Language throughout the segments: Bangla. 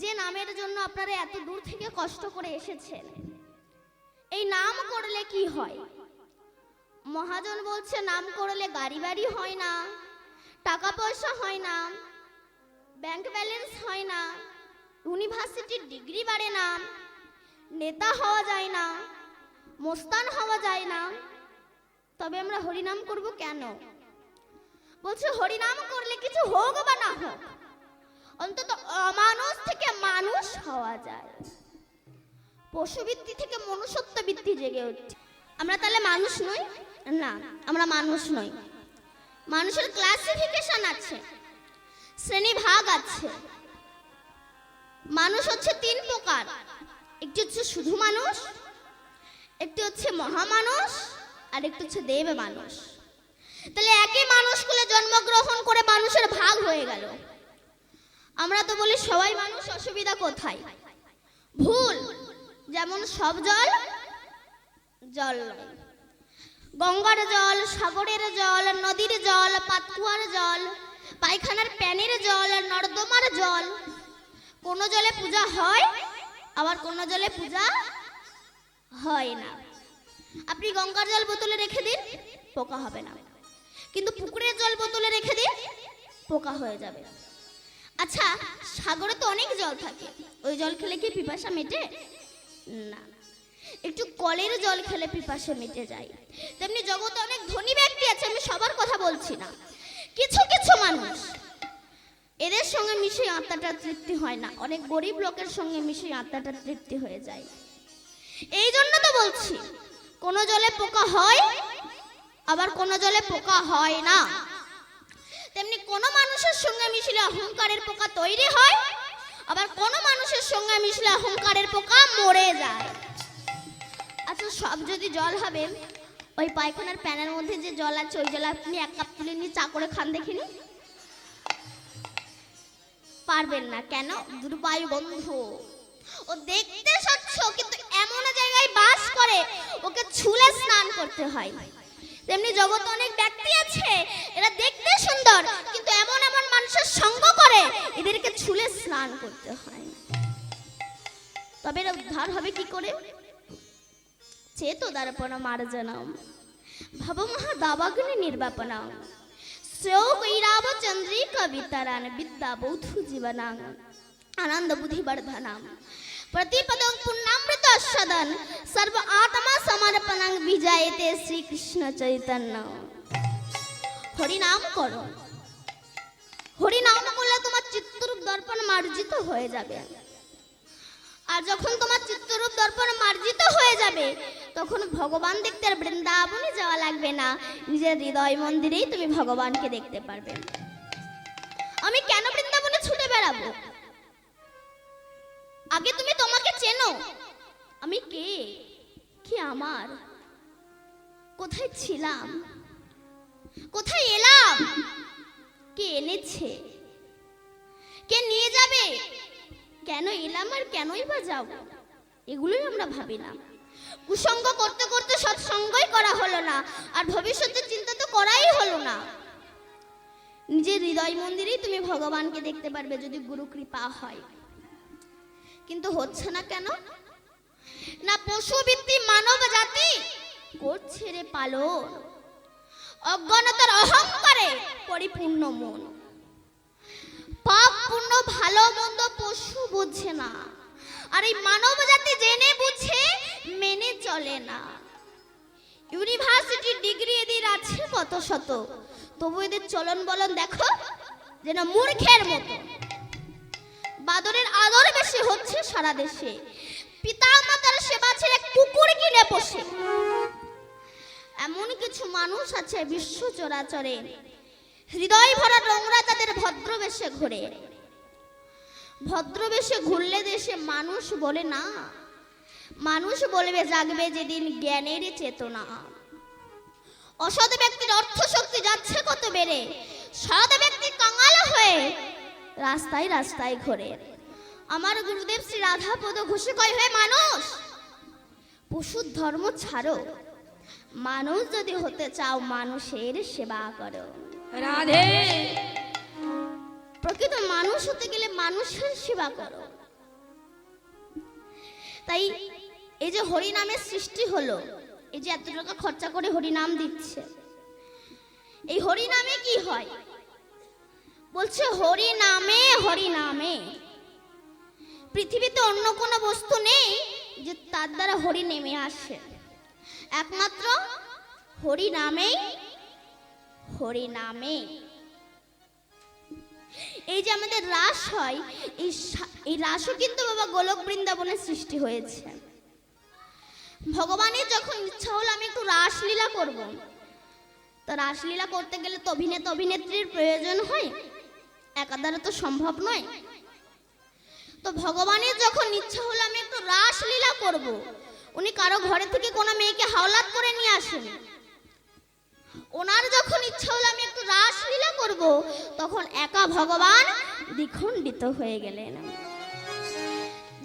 যে নামের জন্য আপনারা এত দূর থেকে কষ্ট করে এসেছেন। এই নাম করলে কি হয়? মহাজন বলছে, নাম করলে গাড়ি বাড়ি হয় না, টাকা পয়সা হয় না ব্যাংক ব্যালেন্স হয় না ইউনিভার্সিটির ডিগ্রি বাড়ে না, নেতা হওয়া যায় না, মোস্তান হওয়া যায় না। তবে আমরা হরিনাম করব কেন? বলছে, হরিনাম করলে কিছু হোক বা না হোক। অন্তত অমানুষ থেকে মানুষ হওয়া যায়। পশুবৃত্তি থেকে মনুষ্যত্ব বৃত্তি জেগে উঠছে। আমরা তাহলে মানুষ নই? না, আমরা মানুষ নই। মানুষের ক্লাসিফিকেশন আছে, শ্রেণি ভাগ আছে। মানুষ হচ্ছে তিন প্রকার, একটি হচ্ছে শুধু মানুষ, একটি হচ্ছে মহামানুষ, আর একটি হচ্ছে দেব মানুষ তাহলে একই মানুষগুলো জন্মগ্রহণ করে মানুষের ভাগ হয়ে গেল। আমরা তো বলি সবাই মানুষ অসুবিধা কোথায়? ভুল। যেমন সব জল জল গঙ্গার জল, সাগরের জল, নদীর জল, পাতকুয়ার জল, পায়খানার প্যানের জল, নর্দমার জল। কোন জলে পূজা হয়, আবার কোন জলে পূজা হয় না। আপনি গঙ্গার জল বোতলে রেখে দিন, পোকা হবে না। কিন্তু পুকুরের জল বোতলে রেখে দিন, পোকা হয়ে যাবে। আচ্ছা সাগরে তো অনেক জল থাকে। ওই জল খেলে কি পিপাসা মেটে? না একটু কলের জল খেলে পিপাসা মিটে যায়। তেমনি জগতে অনেক ধনী ব্যক্তি আছে, আমি সবার কথা বলছি না। কিছু কিছু মানুষ, এদের সঙ্গে মিশে আত্মাটা তৃপ্তি হয় না। অনেক গরিব লোকের সঙ্গে মিশে আত্মাটা তৃপ্তি হয়ে যায়। এই জন্য তো বলছি, কোনো জলে পোকা হয়? আবার কোনো জলে পোকা হয় না? তেমনি কোন মানুষের সঙ্গে মিশলে অহংকারের পোকা তৈরি হয়, আবার কোন মানুষের সঙ্গে মিশলে অহংকারের পোকা মরে যায়। আচ্ছা সব যদি জল হবে, ওই পায়খানার প্যানের মধ্যে যে জল আছে, ওই জল আপনি এক কাপ তুলে নিয়ে চা করে খান দেখিনি পারবেন না, কেন? দুর্বায়ু বন্ধু ও দেখতে স্বচ্ছ, কিন্তু এমন জায়গায় বাস করে, ওকে ছুলে স্নান করতে হয়। তেমনি জগতে অনেক ব্যক্তি আছে, এরা দেখতে সুন্দর, কিন্তু এমন এমন মানুষের সঙ্গ করে, এদেরকে ছুলে স্নান করতে হয় তবে এরা উদ্ধার হবে কি করে? চেতদার্পণ মার্জনম ভবমহা দাবাগ্নি নির্বাপনম শ্রেয় কৈরাব চন্দ্রী কবিতারান বিদ্যা বৌদ্ধ জীবনাং আনন্দ বুদ্ধিবর্ধনাম প্রতিপদং পুণ্যামৃত সদন সর্ব আত্মা সমর্পণং বিজয়তে শ্রীকৃষ্ণ চৈতন্য। হরিনাম করো। হরিনাম করলে তোমার চিত্তরূপ দর্পণ মার্জিত হয়ে যাবে। আর যখন তোমার চিত্তরূপ দর্পণ মার্জিত হয়ে যাবে, তখন ভগবান দেখতে আর বৃন্দাবনে যাওয়া লাগবে না। নিজের হৃদয় মন্দিরেই তুমি ভগবানকে দেখতে পারবে। আমি কেন বৃন্দাবনে ছুটে বেড়াবো? আগে তুমি তোমাকে চেনো। আমি কে? কি আমার? কোথায় ছিলাম? কোথায় এলাম? কে এনেছে? কে নিয়ে যাবে? কেন এলাম আর কেনই বা যাব? এগুলোই আমরা ভাবি না কুসঙ্গ করতে করতে সৎসঙ্গই করা হলো না, আর ভবিষ্যতের চিন্তা তো করাই হলো না। নিজের হৃদয় মন্দিরেই তুমি ভগবানকে দেখতে পারবে যদি গুরু কৃপা হয়। কিন্তু হচ্ছে না কেন? না পশুবৃত্তি মানব জাতি? করছে রে পালন। অজ্ঞানতার অহংকারে পরিপূর্ণ মন। পাপ পুণ্য, ভালো মন্দ পশু বুঝছে না। আর এই মানব জাতি জেনে বুঝে, মেনে চলে না। ইউনিভার্সিটি ডিগ্রি এদের আছে কত শত? তবু এদের চলন বলন দেখো, যেন মূর্খের মতো। বাদরের আদর বেশি হচ্ছে সারা দেশে। পিতা মাতার সেবা ছেড়ে কুকুর কিনে পোষে। এমন কিছু মানুষ আছে বিশ্ব চরাচরে। হৃদয় ভরা নোংরা তাদের ভদ্রবেশে ঘুরে। ভদ্রবেশে ঘুরলে দেশে মানুষ বলে না। মানুষ বলবে, জাগবে যেদিন জ্ঞানের চেতনা। অসৎ ব্যক্তির অর্থ শক্তি যাচ্ছে কত বেড়ে। সৎ ব্যক্তি কাঙাল হয়ে রাস্তায় রাস্তায় ঘোরে। আমার গুরুদেব শ্রী রাধাপদ ঘোষে কয় হয়ে মানুষ। পশুর ধর্ম ছাড়ো। মানুষ যদি হতে চাও মানুষের সেবা করো। রাধে। প্রকৃত মানুষ হতে গেলে মানুষের সেবা করো। তাই এই যে হরি নামের সৃষ্টি হলো এই যে এত টাকা খরচা করে হরি নাম দিচ্ছে এই হরি নামে কি হয়? বলছে হরি নামে হরি নামে পৃথিবীতে অন্য কোনো বস্তু নেই যে তার দ্বারা হরি নেমে আসে। একমাত্র হরি নামেই, হরি নামে। এই যে আমাদের রাস হয়, এই এই রাসও কিন্তু বাবা গোলক বৃন্দাবনের সৃষ্টি হয়েছে। ভগবানের যখন ইচ্ছা হলো আমি একটু রাসলীলা করব। তো রাসলীলা করতে গেলে তো অভিনেতা অভিনেত্রীর প্রয়োজন হয় একা দ্বারা তো সম্ভব নয়। তো ভগবানের যখন ইচ্ছা হলো আমি একটু রাসলীলা করব। উনি কারও ঘরে থেকে কোনো মেয়েকে হাওলাত করে নিয়ে আসেন। ওনার যখন ইচ্ছা হলো আমি একটু রাসলীলা করব, তখন একা ভগবান দ্বিখণ্ডিত হয়ে গেলেন।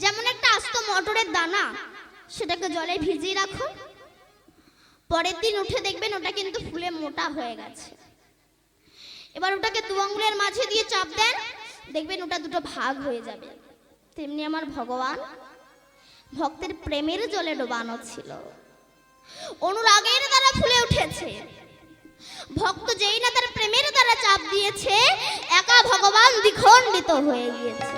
যেমন একটা আস্ত মটরের দানা, সেটাকে জলে ভিজিয়ে রাখো পরের দিন উঠে দেখবেন ওটা কিন্তু ফুলে মোটা হয়ে গেছে। এবার ওটাকে দু আঙুলের মাঝে দিয়ে চাপ দেন, দেখবেন ওটা দুটো ভাগ হয়ে যাবে। তেমনি আমার ভগবান ভক্তের প্রেমের জলে ডোবানো ছিল। অনুরাগের দ্বারা ফুলে উঠেছে। ভক্ত যেই না তার প্রেমের দ্বারা চাপ দিয়েছে, একা ভগবান দ্বিখণ্ডিত হয়ে গিয়েছে।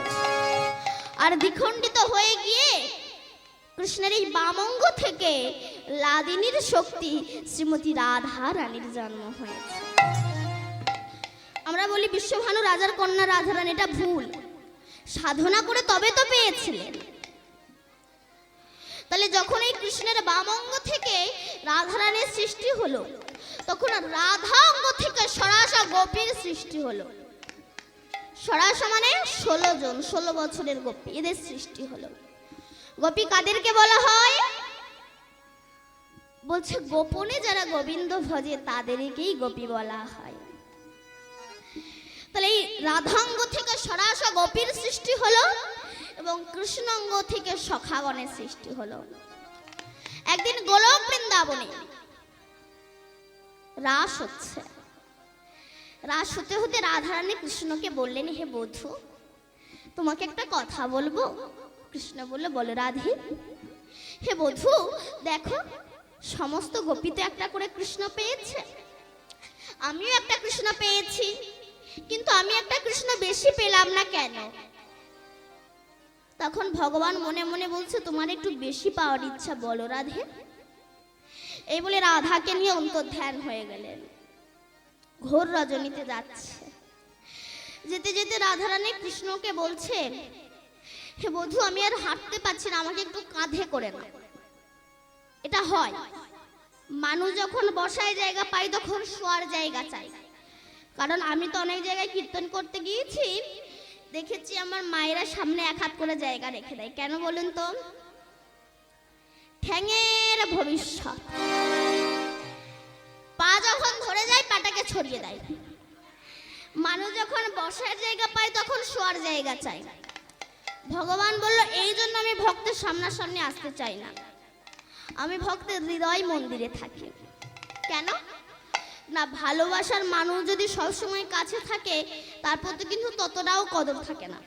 আর দ্বিখণ্ডিত হয়ে গিয়ে কৃষ্ণের এই বামঙ্গ থেকে লাদিনীর শক্তি শ্রীমতী রাধা রানীর জন্ম হয়েছে। আমরা বলি বিশ্বভানু রাজার কন্যা রাধারানী এটা ভুল। সাধনা করে তবে তো পেয়েছিলেন। তাহলে যখন এই কৃষ্ণের বামঙ্গ থেকে রাধারানীর সৃষ্টি হলো, তখন রাধা অঙ্গ থেকে সরাসা গোপীর সৃষ্টি হলো। সরাসা মানে ষোলো জন, ষোলো বছরের গোপী, এদের সৃষ্টি হলো। গোপী কাদেরকে বলা হয়? বলছে, গোপনে যারা গোবিন্দ ভজে, তাদেরকেই গোপী বলা হয়। তাহলে এই রাধাঙ্গ থেকে সরাসা গোপীর সৃষ্টি হলো এবং কৃষ্ণাঙ্গ থেকে সখাগণের সৃষ্টি হলো। একদিন গোলক বৃন্দাবনে রাস হচ্ছে। রাস হতে হতে রাধারানী কৃষ্ণকে বললেন, হে বধু, তোমাকে একটা কথা বলব? কৃষ্ণ বলল, বলো রাধে। হে বধু, দেখো, সমস্ত গোপী তো একটা করে কৃষ্ণ পেয়েছে। আমিও একটা কৃষ্ণ পেয়েছি। কিন্তু আমি একটা কৃষ্ণ বেশি পেলাম না কেন? তখন ভগবান মনে মনে বলছে, তোমার একটু বেশি পাওয়ার ইচ্ছা বলো রাধে। এই বলে রাধাকে নিয়ে অন্তর্ধ্যান হয়ে গেলেন। ঘোর রজনীতে যাচ্ছে। যেতে যেতে রাধারানী কৃষ্ণকে বলছে, হে বধু, আমি আর হাঁটতে পারছি না, আমাকে একটু কাঁধে করে না এটা হয়। মানুষ যখন বসায় জায়গা পাই তখন শোয়ার জায়গা চাই কারণ আমি তো অনেক জায়গায় কীর্তন করতে গিয়েছি, দেখেছি আমার মায়েরা সামনে এক হাত করে জায়গা রেখে দেয়। কেন বলুন তো? ঠ্যাঙের ভবিষ্যৎ। পা যখন ধরে যায়, পাটাকে ছড়িয়ে দেয়। মানুষ যখন বসার জায়গা পায়, তখন শোয়ার জায়গা চাই ভগবান বলল, এই জন্য আমি ভক্তের সামনাসামনি আসতে চাই না। আমি ভক্তের হৃদয় মন্দিরে থাকি। কেন? না, ভালোবাসার মানুষ যদি সবসময় কাছে থাকে তার প্রতি কিন্তু ততটাও কদর থাকে না।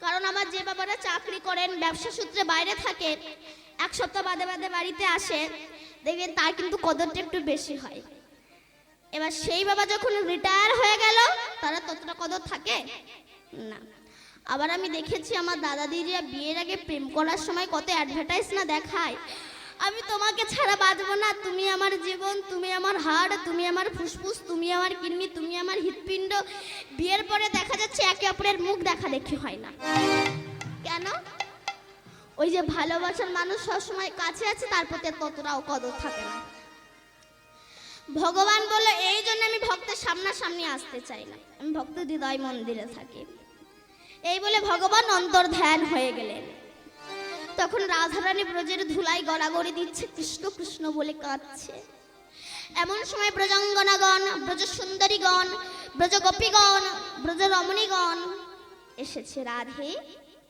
কারণ আমার যে বাবারা চাকরি করেন, ব্যবসা সূত্রে বাইরে থাকে, এক সপ্তাহ বাদে বাদে বাড়িতে আসে, দেখবেন তার কিন্তু কদরটা একটু বেশি হয়। এবার সেই বাবা যখন রিটায়ার হয়ে গেল তারা ততটা কদর থাকে? না। আবার আমি দেখেছি আমার দাদা দিদিরা বিয়ের আগে প্রেম করার সময় কত অ্যাডভার্টাইজ না দেখায়। আমি তোমাকে ছাড়া বাঁচবো না। তুমি আমার জীবন, তুমি আমার হাড়, তুমি আমার ফুসফুস, তুমি আমার কিডনি তুমি আমার হৃৎপিণ্ড। বিয়ের পরে দেখা যাচ্ছে একে অপরের মুখ দেখা দেখি হয় না। কেন? ওই যে ভালোবাসার মানুষ সবসময় কাছে আছে, তার প্রতি ততটাও কদর থাকে না। ভগবান বলল, এই জন্য আমি ভক্তের সামনাসামনি আসতে চাই না। আমি ভক্ত হৃদয় মন্দিরে থাকি। এই বলে ভগবান অন্তর্ধ্যান হয়ে গেলেন। তখন রাধারানী ব্রজের ধুলাই গড়াগড়ি দিচ্ছে, কৃষ্ণ কৃষ্ণ বলে কাঁদছে। এমন সময় ব্রজাঙ্গনাগণ ব্রজ সুন্দরীগণ ব্রজ গোপীগণ ব্রজ রমণীগণ এসেছে। রাধে,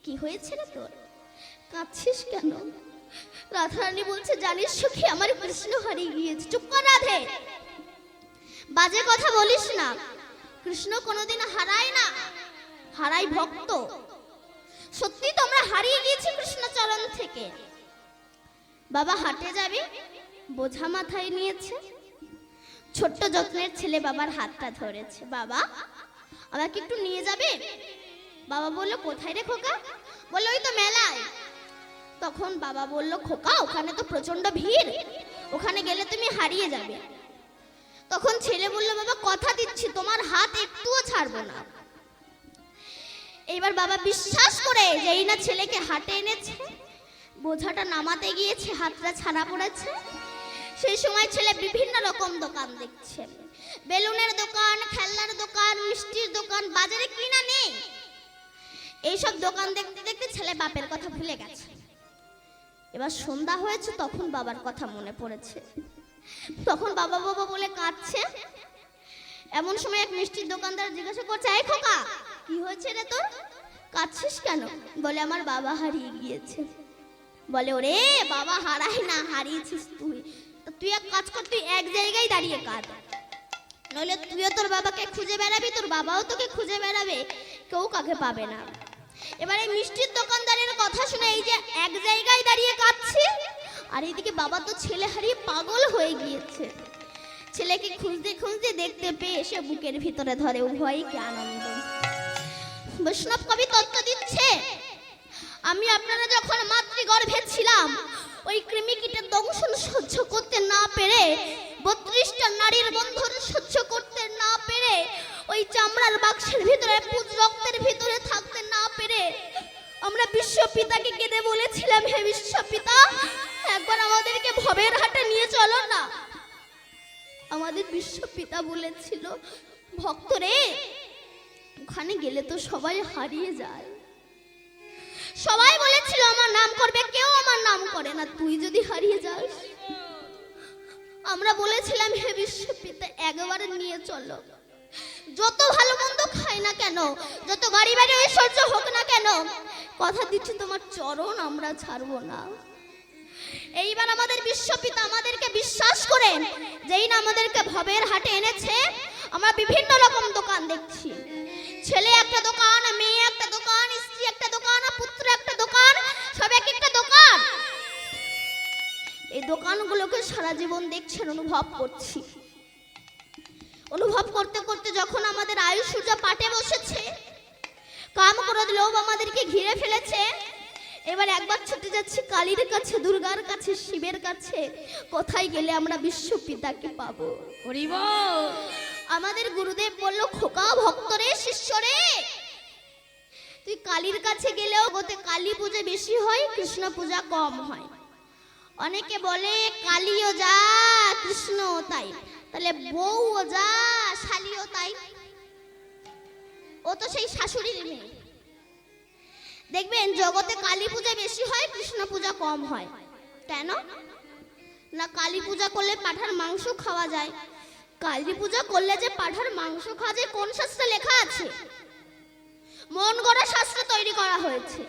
কি হয়েছে রে তোর? কাঁদছিস কেন? রাধারানী বলছে, জানিস সখী, আমার কৃষ্ণ হারিয়ে গিয়েছে। চুপ কর রাধে। বাজে কথা বলিস না। কৃষ্ণ কোনোদিন হারায় না। হারাই ভক্ত। সত্যি তো আমরা হারিয়ে গিয়েছি কৃষ্ণচরণ থেকে। বাবা হাটে যাবে, বোঝা মাথায় নিয়েছে। ছোট্ট যত্নের ছেলে বাবার হাতটা ধরেছে। বাবা, আমাকে একটু নিয়ে যাবে? বাবা বলল, কোথায় রে খোকা? বলল, ওই তো মেলায়। তখন বাবা বলল, খোকা, ওখানে তো প্রচণ্ড ভিড়। ওখানে গেলে তুমি হারিয়ে যাবে। তখন ছেলে বলল, বাবা, কথা দিচ্ছি, তোমার হাত একটুও ছাড়বো না। এইবার বাবা বিশ্বাস করে যেই না ছেলেকে হাটে এনেছে, বোঝাটা নামাতে গিয়েছে, হাতটা ছাড়া পড়েছে। সেই সময় ছেলে বিভিন্ন রকম দোকান দেখছে। বেলুনের দোকান, খেলনার দোকান, মিষ্টির দোকান, বাজারে কিনা নেই। এইসব দোকান দেখতে দেখতে ছেলে বাপের কথা ভুলে গেছে। এবার সন্ধ্যা হয়েছে, তখন বাবার কথা মনে পড়েছে। তখন বাবা বাবা বলে কাঁদছে। এমন সময় এক মিষ্টির দোকানদার জিজ্ঞাসা করছে, এই খোকা কি হয়েছে রে তোর? কাঁদছিস কেন? বলে আমার বাবা হারিয়ে গিয়েছে। বলে, ওরে বাবা হারায় না, হারিয়েছিস তুই। তুই এক কাজ কর, তুই এক জায়গায় দাঁড়িয়ে কাঁদ। নইলে তুইও তোর বাবাকে খুঁজে বেড়াবি, তোর বাবাও তোকে খুঁজে বেড়াবে। কেউ কাকে পাবে না। এবারে মিষ্টির দোকানদারের কথা শুনে এই যে এক জায়গায় দাঁড়িয়ে কাঁদছে, আর এইদিকে বাবা তো ছেলে হারিয়ে পাগল হয়ে গিয়েছে। ছেলেকে খুঁজতে খুঁজতে দেখতে পেয়ে সে বুকের ভিতরে ধরে, উভয়ই কি আনন্দ। বৈষ্ণব কবি তত্ত্ব দিচ্ছে। আমি আপনারা যখন মাতৃগর্ভে ছিলাম, ওই কৃমিকীটের দংশন সহ্য করতে না পেরে, বত্রিশটা নারীর বন্ধন সহ্য করতে না পেরে, ওই চামড়ার বাক্সের ভিতরে, পুজ রক্তের ভিতরে থাকতে না পেরে, আমরা বিশ্বপিতাকে কেঁদে বলেছিলাম, হে বিশ্বপিতা, একবার আমাদেরকে ভবের হাটে নিয়ে চলো না। আমাদের বিশ্বপিতা বলেছিল, ভক্তরে ওখানে গেলে তো সবাই হারিয়ে যায়। সবাই বলেছিল, আমার নাম করবে। কেউ আমার নাম করে না। তুই যদি হারিয়ে যাস, আমরা বলেছিলাম, হে বিশ্বপিতা, একবারে নিয়ে চলো। যত ভালো মন্দ খাই না কেন, যত গাড়ি বাড়ি ঐশ্বর্য হোক না কেন, কথা দিচ্ছি, তোমার চরণ আমরা ছাড়বো না। এইবার আমাদের বিশ্বপিতা আমাদেরকে বিশ্বাস করে, যেই না আমাদেরকে ভবের হাটে এনেছে আমরা বিভিন্ন রকম দোকান দেখছি। ছেলে একটা দোকান, মেয়ে একটা দোকান, স্ত্রী একটা দোকান, পুত্র একটা দোকান, সব এক একটা দোকান। এই দোকানগুলোকে সারা জীবন দেখছেন, অনুভব করছি। অনুভব করতে করতে যখন আমাদের সূর্য পাটে বসেছে, কাম করে লোভ আমাদেরকে ঘিরে ফেলেছে, এবার একবার ছুটে যাচ্ছি কালীর কাছে, দুর্গার কাছে, শিবের কাছে। কোথায় গেলে আমরা বিশ্বপিতাকে পাবো? আমাদের গুরুদেব বলল, খোকা ভক্তরে, শিষ্যরে। তুই কালীর কাছে গেলেও গোতে কালী পূজা বেশি হয়, কৃষ্ণ পূজা কম হয়। অনেকে বলে, কালীও যা কৃষ্ণ তাই। তাহলে বউও যা, শালিও তাই। ও তো সেই শাশুড়ির মেয়ে। দেখবেন, জগতে কালী পূজা বেশি হয়, কৃষ্ণ পূজা কম হয়। কেন? না, কালী পূজা করলে পাঠার মাংস খাওয়া যায়। কালী পূজা করলে যে পাঠার মাংস খাওয়া যায়, কোন শাস্ত্রে লেখা আছে? মন গড়া শাস্ত্র তৈরি করা হয়েছে।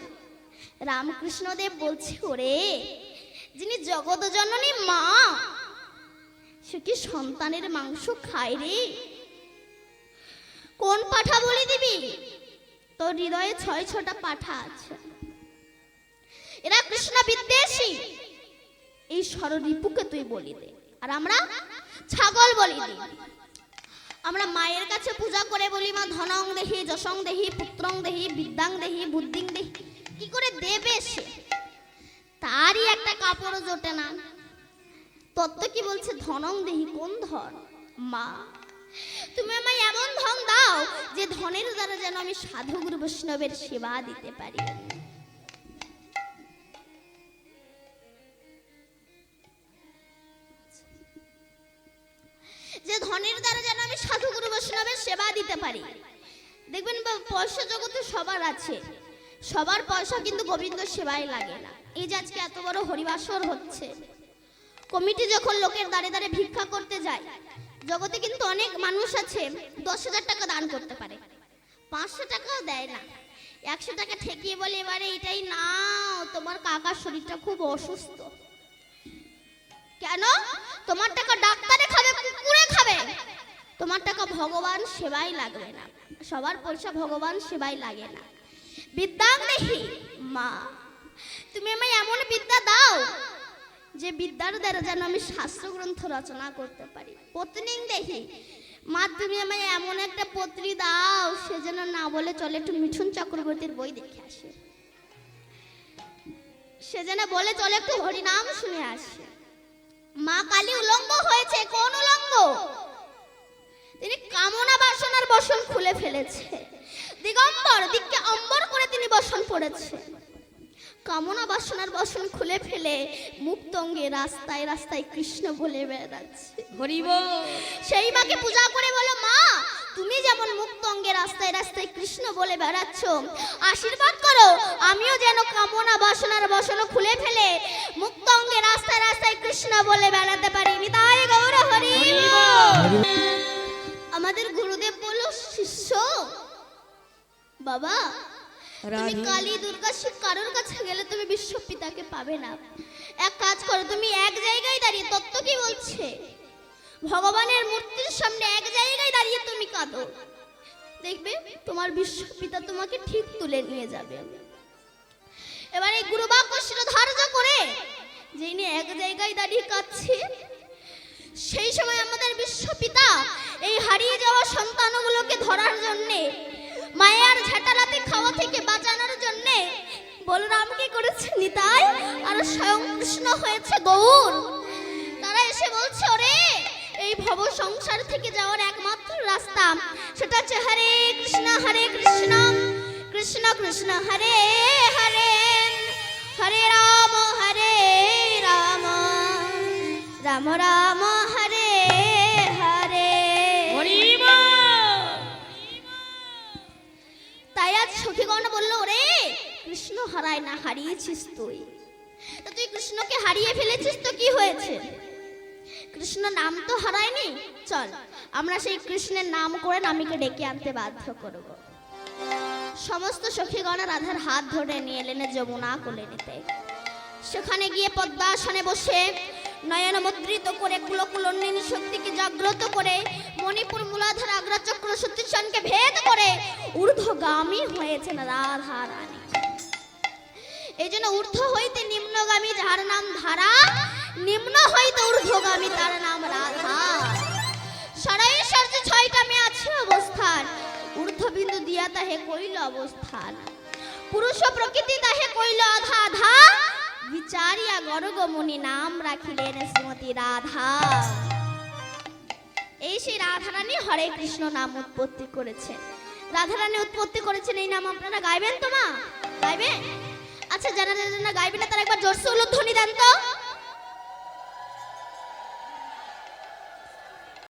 রামকৃষ্ণদেব বলছে, ওরে, যিনি জগত জননী মা, সে কি সন্তানের মাংস খায় রে? কোন পাঠা বলে দিবি? তোর হৃদয়ে ছয় ছটা পাঠা আছে। এরা কৃষ্ণ বিদ্বেষী এই রিপুকে তুই বলি দে। আর আমরা ছাগল বলি দিই আমরা মায়ের কাছে পূজা করে বলি, মা, ধনং দেহি, যশং দেহি, পুত্রং দেহি, বিদ্যাং দেহি, বুদ্ধিং দেহি। কি করে দেবে সে? তারই একটা কাপড় জোটে না। তত্ত্ব কি বলছে? ধনং দেহি, কোন ধন? মা, তুমি আমায় এমন ধন দাও যে ধনের দ্বারা যেন আমি সাধু গুরু বৈষ্ণবের সেবা দিতে পারি। আছে। সবার পয়সা কিন্তু গোবিন্দ সেবায় লাগে না। এই যে আজকে এত বড় হরিবাসর হচ্ছে। কমিটি যখন লোকের দাঁড়ে দাঁড়ে ভিক্ষা করতে যায়, জগতে কিন্তু অনেক মানুষ আছে দশ হাজার টাকা দান করতে পারে। পাঁচশো টাকাও দেয় না। একশো টাকা ঠেকিয়ে বলে, এবারে এটাই নাও, তোমার কাকার শরীরটা খুব অসুস্থ। কেন? তোমার টাকা ডাক্তারে খাবে, কুকুরে খাবে। তোমার টাকা ভগবান সেবাই লাগবে না। সবার পয়সা ভগবান সেবাই লাগে না। বিদ্যাং দেহি মা। তুমি আমায় এমন বিদ্যা দাও যে বিদ্যার দ্বারা যেন আমি শাস্ত্র গ্রন্থ রচনা করতে পারি। পত্নী দেখি মা, তুমি আমায় এমন একটা পত্নী দাও, সে যেন না বলে চলে একটু মিঠুন চক্রবর্তীর বই দেখে আসে। সে যেন বলে চলে একটু হরিনাম শুনে আসে। মা, কালী উলঙ্গ হয়েছে, কোন উলঙ্গ তিনি কামনা বাসনার বসন খুলে ফেলেছে। দিগম্বর দিককে অম্বর করে তিনি বসন পড়েছে। কামনা বাসনার বসন খুলে ফেলে মুক্তঙ্গে রাস্তায় রাস্তায় কৃষ্ণ বলে বেড়াচ্ছে। হরিব সেই মাকে পূজা করে বলো মা তুমি যেমন মুক্ত অঙ্গে রাস্তায় রাস্তায় কৃষ্ণ বলে বেড়াচ্ছ আশীর্বাদ করো আমিও যেন কামনা বাসনার বসন খুলে ফেলে মুক্ত অঙ্গে রাস্তায় রাস্তায় কৃষ্ণ বলে বেড়াতে পারি। নিতাই গৌর হরি বাবা তুমি কালী দুর্গা শিব কারোর কাছে গেলে তুমি বিশ্ব পিতাকে পাবে না। এক কাজ করো তুমি এক জায়গায় দাঁড়িয়ে তত্ত্ব কি বলছে? ভগবানের মূর্তির সামনে এক জায়গায় দাঁড়িয়ে তুমি কাঁদো। দেখবে তোমার বিশ্ব পিতা তোমাকে ঠিক তুলে নিয়ে যাবে। এবার এই গুরুবাক্য ধার্য করে যিনি এক জায়গায় দাঁড়িয়ে কাঁদছে সেই সময় আমাদের বিশ্ব পিতা এই হারিয়ে যাওয়া সন্তানগুলোকে ধরার জন্যে থেকে বাঁচানোর জন্যে বলরাম কি করেছে নিতাই? আর স্বয়ং কৃষ্ণ হয়েছে গৌর। তারা এসে বলছে, ওরে, এই ভব সংসার থেকে যাওয়ার একমাত্র রাস্তা, সেটা হচ্ছে হরে কৃষ্ণ হরে কৃষ্ণ কৃষ্ণ কৃষ্ণ, হরে হরে হরে রাম হরে রাম রাম রাম সখীগণ বলল রে কৃষ্ণ হারায় না, হারিয়েছিস তুই। তা তুই কৃষ্ণকে হারিয়ে ফেলেছিস তো কি হয়েছে? কৃষ্ণ নাম তো হারায়নি। চল, আমরা সেই কৃষ্ণের নাম করে নামিকে ডেকে আনতে বাধ্য করব। সমস্ত সখীগণ রাধার হাত ধরে নিয়ে এলেন যমুনা কোলে নিতে। সেখানে গিয়ে পদ্মাসনে বসে নয়ন মুদ্রিত করে কুলকুলন্দিনী শক্তিকে জাগ্রত করে মণিপুর মূলাধার আগ্রা চক্র সতীশনকে ভেদ করে ঊর্ধ্বগামী হয়েছেন রাধা রানী। এই জন্য ঊর্ধ্ব হইতে নিম্নগামী যার নাম ধারা, নিম্ন হইতে ঊর্ধ্বগামী তার নাম রাধা। সরাইশ্বর যে ছয়টা মেয়ে আছে অবস্থান, ঊর্ধ্ববিন্দু দিয়া তাহে কইল অবস্থান। পুরুষ প্রকৃতি তাহে কইল আধা আধা বিচারিয়া গরগমণি নাম রাখিলেন শ্রীমতী রাধা। এই সেই রাধারানী হরে কৃষ্ণ নাম উৎপত্তি করেছেন। রাধারানী উৎপত্তি করেছেন এই নাম আপনারা গাইবেন তো মা? গাইবেন? আচ্ছা যারা যারা গাইবেন না, তারা একবার জোরসে ধ্বনি দেন তো।